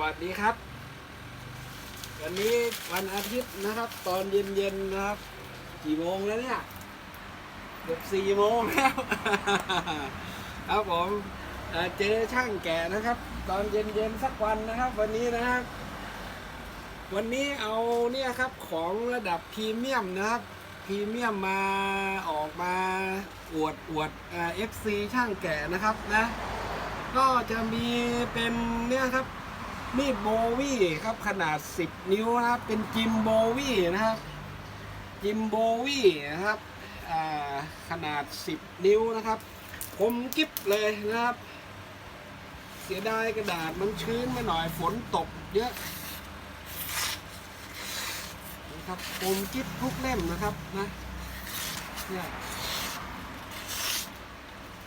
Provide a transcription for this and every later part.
วัสดีครับ วันนี้วันอาทิตย์นะครับ ตอนเย็นๆนะครับ กี่โมงแล้วเนี่ยเกือบสี่โมงแล้ว ครับผมเจอช่างแก่นะครับ ตอนเย็นๆสักวันนะครับ วันนี้นะครับ วันนี้เอาเนี่ยครับของระดับพรีเมียมนะครับพรีเมียมมาออกมาอวดอวดเอฟซีช่างแก่นะครับนะก็จะมีเป็นเนี่ยครับ มีดโบวี่ครับขนาด 10 นิ้วนะครับ เป็นจิมโบวี่นะครับ จิมโบวี่นะครับขนาด 10 นิ้วนะครับคมกิ๊บเลยนะครับ เสียดายกระดาษมันชื้นมาหน่อยฝนตกเยอะนะครับคมกิ๊บทุกเล่มนะครับนะเนี่ย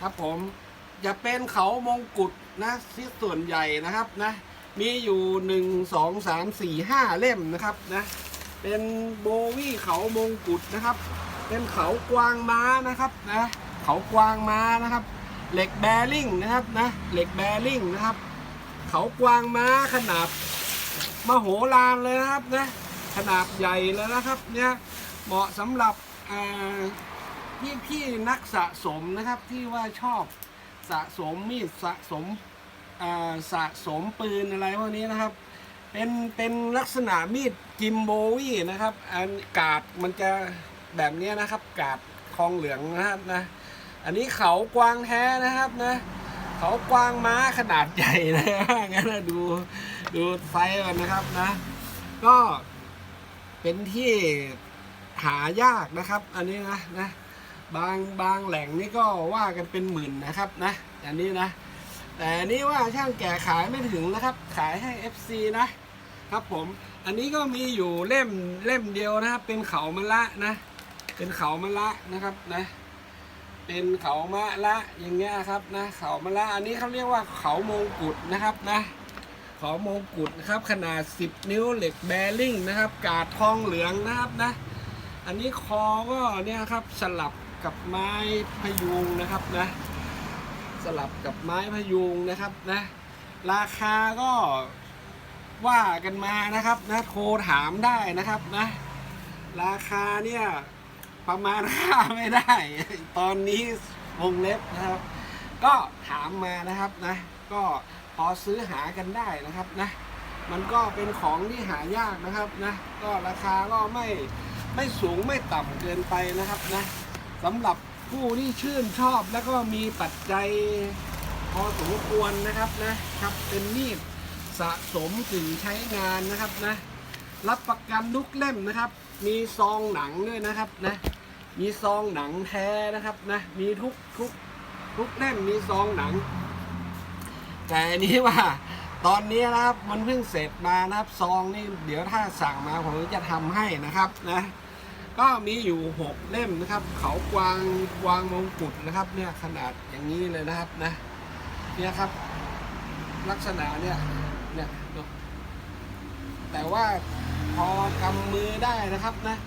ครับผมจะเป็นเขามงกุฎนะที่ส่วนใหญ่นะครับนะ มีอยู่หนึ่งสองสามสี่ห้าเล่มนะครับนะเป็นโบวี่เขามงกุฎนะครับ เป็นเขากวางม้านะครับนะเขากวางม้านะครับ เหล็กแบริ่งนะครับนะเหล็กแบริ่งนะครับ เขากวางม้าขนาดมโหฬารเลยนะครับนะขนาดใหญ่เลยนะครับเนี่ยเหมาะสำหรับพี่พี่ๆนักสะสมนะครับที่ว่าชอบสะสมมีดสะสม สะสมปืนอะไรพวกนี้นะครับ เป็นเป็นลักษณะมีดจิมโบวี่นะครับ อันกาดมันจะแบบนี้นะครับ กาดทองเหลืองนะครับนะ อันนี้เขากวางแท้นะครับนะ เขากวางม้าขนาดใหญ่นะงั้นดูดูไซส์มันนะครับนะ ก็เป็นที่หายากนะครับ อันนี้นะนะบางบางแหล่งนี่ก็ว่ากันเป็นหมื่นนะครับนะอันนี้นะ แต่นนี้ว่าช่างแก่ขายไม่ถึงนะครับ ขายให้ FC นะครับผมอันนี้ก็มีอยู่เล่มเล่มเดียวนะครับ เป็นเขามะละนะ เป็นเขามะละนะครับนะ เป็นเขามะละอย่างเงี้ยครับนะเขามะละอันนี้เขาเรียกว่าเขามงกุฎนะครับนะเขามงกุฎนะครับ ขนาด 10 นิ้วเหล็กแบริ่งนะครับ กาดทองเหลืองนะครับนะ อันนี้คอก็เนี่ยครับสลับกับไม้พยุงนะครับนะ สลับกับไม้พยุงนะครับนะราคาก็ว่ากันมานะครับนะโทรถามได้นะครับนะราคาเนี่ยประมาณค่าไม่ได้ ตอนนี้วงเล็บนะครับ ก็ถามมานะครับนะก็พอซื้อหากันได้นะครับนะมันก็เป็นของที่หายากนะครับนะก็ราคาก็ไม่ไม่สูงไม่ต่ำเกินไปนะครับนะสำหรับ ผู้ที่ชื่นชอบแล้วก็มีปัจจัยพอสมควรนะครับนะครับ เป็นมีดสะสมถึงใช้งานนะครับนะ รับประกันทุกเล่มนะครับ มีซองหนังด้วยนะครับนะ มีซองหนังแท้นะครับนะ มีทุกทุกทุกเล่มมีซองหนัง แต่อันนี้ว่าตอนนี้นะครับมันเพิ่งเสร็จมานะครับ ซองนี่เดี๋ยวถ้าสั่งมาผมจะทำให้นะครับนะ ก็มีอยู่หกเล่มนะครับ เขากวางกวางมงกุฎนะครับเนี่ยขนาดอย่างนี้เลยนะครับนะเนี่ยครับ ลักษณะเนี่ยเนี่ยแต่ว่าพอกำมือได้นะครับนะ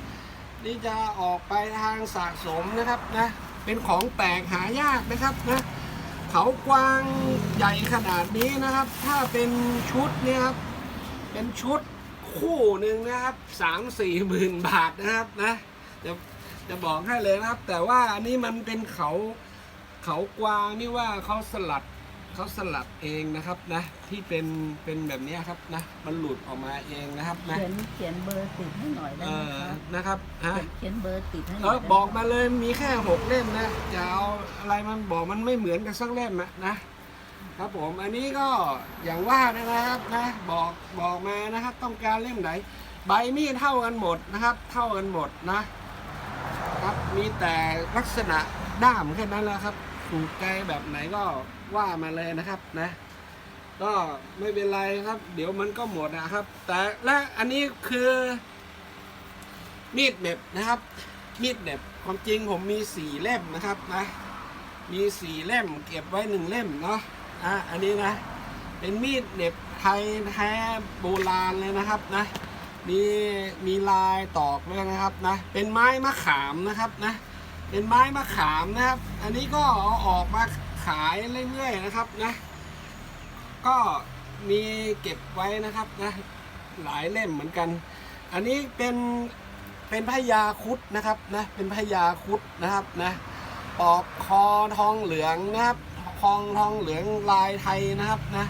นี่จะออกไปทางสะสมนะครับนะเป็นของแปลกหายากนะครับนะเขากวางใหญ่ขนาดนี้นะครับ ถ้าเป็นชุดเนี่ยครับเป็นชุด คู่หนึ่งนะครับสามสี่หมื่นบาทนะครับนะจะจะบอกให้เลยนะครับ แต่ว่าอันนี้มันเป็นเขาเขากวางนี่ว่าเขาสลัดเขาสลัดเองนะครับนะที่เป็นเป็นแบบเนี้ยครับนะมันหลุดออกมาเองนะครับนะเขียนเขียนเบอร์ติดให้หน่อยได้เอไหมอคะนะครับฮะ เขียนเบอร์ติดให้หเอน่ออยได้ไหบอกมาเลยมีแค่หกเล่มนะจะเอาอะไรมันบอกมันไม่เหมือนกันสักเล่มอะนะ ครับผมอันนี้ก็อย่างว่านะครับนะบอกบอกมานะครับ ต้องการเล่มไหน ใบมีดเท่ากันหมดนะครับ เท่ากันหมดนะครับมีแต่ลักษณะด้ามแค่นั้นแหละครับถูกใจแบบไหนก็ว่ามาเลยนะครับนะ ก็ไม่เป็นไรครับ เดี๋ยวมันก็หมดนะครับ แต่และอันนี้คือ มีดเหน็บนะครับ มีดเหน็บความจริงผมมีสี่เล่มนะครับนะมีสี่เล่มเก็บไว้หนึ่งเล่มเนาะ อะอันนี้นะ เป็นมีดเหน็บไทยแท้โบราณเลยนะครับนะ มีมีลายตอกด้วยนะครับนะ เป็นไม้มะขามนะครับนะ เป็นไม้มะขามนะครับ อันนี้ก็เอาออกมาขายเรื่อยๆนะครับนะ ก็มีเก็บไว้นะครับนะหลายเล่มเหมือนกัน อันนี้เป็นเป็นพญาคุดนะครับนะ เป็นพญาคุดนะครับนะ ปอกคอทองเหลืองนะครับ คองทองเหลืองลายไทยนะครับนะ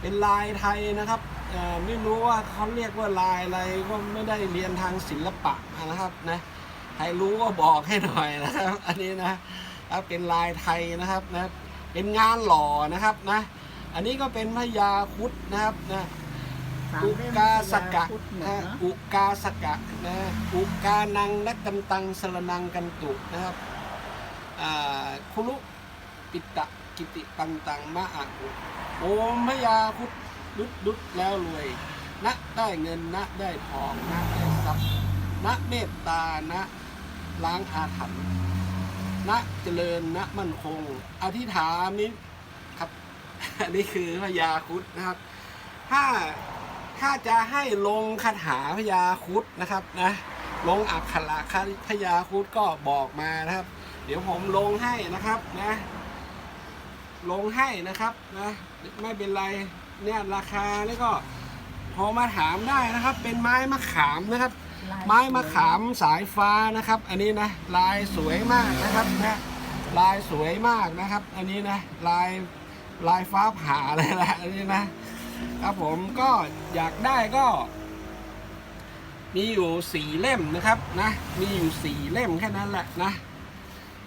เป็นลายไทยนะครับเอ่อไม่รู้ว่าเขาเรียกว่าลายอะไรก็ไม่ได้เรียนทางศิลปะนะครับนะใครรู้ก็บอกให้หน่อยนะครับ อันนี้นะครับเป็นลายไทยนะครับนะเป็นงานหล่อนะครับนะ อันนี้ก็เป็นพญาครุดนะครับนะสามอุเล่มกาสกะพุทธหมดนะเนาะอุกาสกะนะอุกานังนักกันตังสรนังกันตุนะครับอ่าคุรุปิตะ กิติตังตังมะอะอุโอมพยาพุทธดุดดุดแล้วรวยนะได้เงินนะได้ทองนะได้ทรัพย์นะเมตตานะล้างอาถรรพ์นะเจริญนะมั่นคง อธิษฐานนี้ครับอันนี้คือพญาคุดนะครับ ถ้าถ้าจะให้ลงคาถาพญาคุดนะครับนะลงอักขระพญาคุดก็บอกมานะครับ เดี๋ยวผมลงให้นะครับนะ ลงให้นะครับนะไม่เป็นไรเนี่ยราคานี่ก็พอมาถามได้นะครับ เป็นไม้มะขามนะครับลายไม้มะขามสายฟ้านะครับ อันนี้นะลายสวยมากนะครับนะลายสวยมากนะครับ อันนี้นะลายลายฟ้าผ่าเลยนะอันนี้นะครับผมก็อยากได้ก็ มีอยู่สี่เล่มนะครับนะมีอยู่สี่เล่มแค่นั้นแหละนะ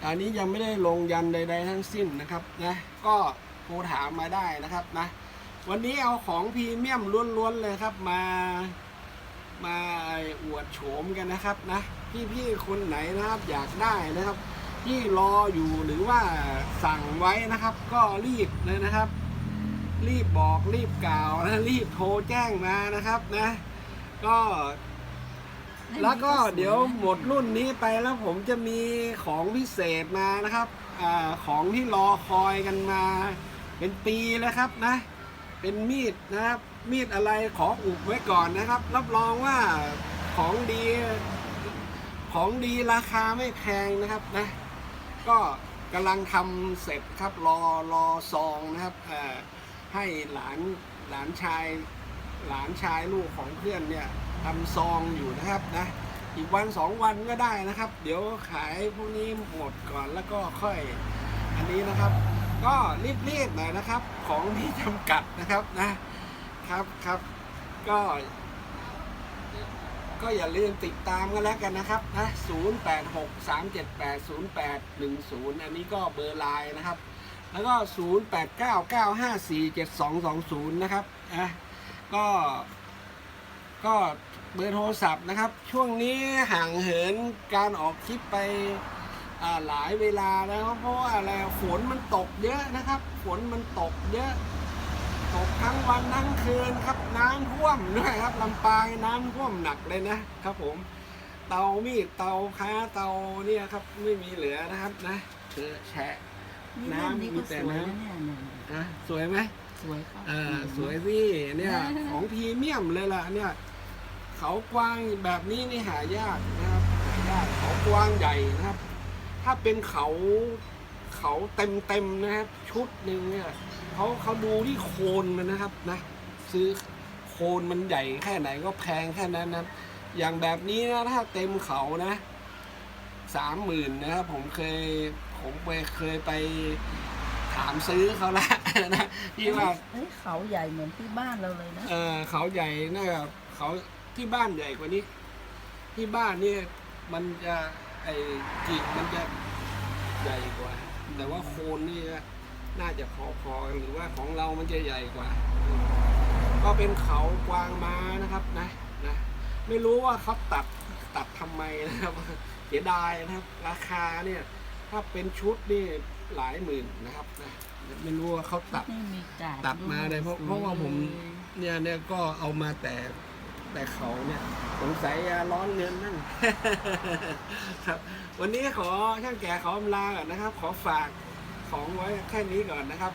อันนี้ยังไม่ได้ลงยันใด ๆ ทั้งสิ้นนะครับนะก็โทรถามมาได้นะครับนะวันนี้เอาของพรีเมียมล้วนๆเลยครับมามาอวดโฉมกันนะครับนะพี่ๆคนไหนนะครับอยากได้นะครับ ที่รออยู่หรือว่าสั่งไว้นะครับ ก็รีบเลยนะครับ รีบบอกรีบกล่าวนะรีบโทรแจ้งมานะครับนะก็ แล้วก็เดี๋ยวหมดรุ่นนี้ไปแล้วผมจะมีของพิเศษมานะครับอของที่รอคอยกันมา เป็นปีแล้วครับนะ เป็นมีดนะครับ มีดอะไรขออุบไว้ก่อนนะครับ รับรองว่าของดีของดีราคาไม่แพงนะครับนะ ก็กำลังทำเสร็จครับรอรอซองนะครับให้หลานหลานชายหลานชายลูกของเพื่อนเนี่ย ทำซองอยู่นะครับนะอีกวันสองวันก็ได้นะครับ เดี๋ยวขายพวกนี้หมดก่อนแล้วก็ค่อยอันนี้นะครับ ก็รีบๆหน่อยนะครับ ของที่จำกัดนะครับนะครับครับ ก็ ก็อย่าลืมติดตามกันแล้วกันนะครับนะ0 8 6 3 7 8 0 8 1 0 อันนี้ก็เบอร์ไลน์นะครับ แล้วก็ 0 8 9 9 5 4 7 2 2 0 นะครับนะก็ ก็เบอร์โทรศัพท์นะครับ ช่วงนี้ห่างเหินการออกคลิปไปอ่าหลายเวลาแล้วเพราะว่าอะไรฝนมันตกเยอะนะครับ ฝนมันตกเยอะ ตกทั้งวันทั้งคืนครับน้ำท่วมด้วยครับลำปางน้ำท่วมหนักเลยนะครับผมเตามีดเตาค้าเตาเนี่ยครับไม่มีเหลือนะครับนะเจอแฉะนี่เล่มนี้ก็น้ำมีแต่สวยน้ำนะเนี่ยเนี่ยนะสวยไหมสวยครับอ่าสวยสิเนี่ยของพรีเมียมเลยล่ะเนี่ย เขากวางแบบนี้นี่หายากนะครับหายากเขากวางใหญ่นะครับ ถ้าเป็นเขาเขาเต็มเต็มๆนะครับ ชุดหนึ่งเนี่ยเขาเขาดูที่โคนมันนะครับนะ ซื้อโคนมันใหญ่แค่ไหนก็แพงแค่นั้นนะครับอย่างแบบนี้นะถ้าเต็มเขานะสามหมื่นนะครับผมเคยผมไปเคยไปถามซื้อเขาละนะที่ว่าเอ้ยเขาใหญ่เหมือนที่บ้านเราเลยนะเออเขาใหญ่นะครับเขา ที่บ้านใหญ่กว่านี้ ที่บ้านนี่มันจะไอ้กิ่งมันจะใหญ่กว่า แต่ว่าโคนนี่น่าจะพอๆหรือว่าของเรามันจะใหญ่กว่า ก็เป็นเขากวางม้านะครับนะนะไม่รู้ว่าเขาตัดตัดทำไมนะครับเสียดายนะครับ ราคาเนี่ย ถ้าเป็นชุดนี่หลายหมื่นนะครับนะไม่รู้ว่าเขาตัดนี่มีกาดตัดมาเลยเพราะสเพราะว่าผมเลยเนี่ยเนี่ยก็เอามาแต่ แต่เขาเนี่ยสงสัยจะร้อนเงินนั่น ครับ วันนี้ขอช่างแก่ขออำลาก่อนนะครับ ขอฝากของไว้แค่นี้ก่อนนะครับ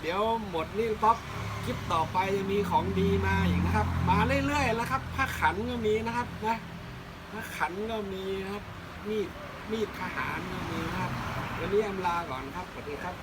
เดี๋ยวหมดนี่ป๊อปคลิปต่อไปจะมีของดีมาอีกนะครับ มาเรื่อยๆแล้วครับผ้าขันก็มีนะครับนะผ้าขันก็มีนะครับมีดมีดทหารก็มีนะครับ วันนี้อำลาก่อนครับสวัสดีครับ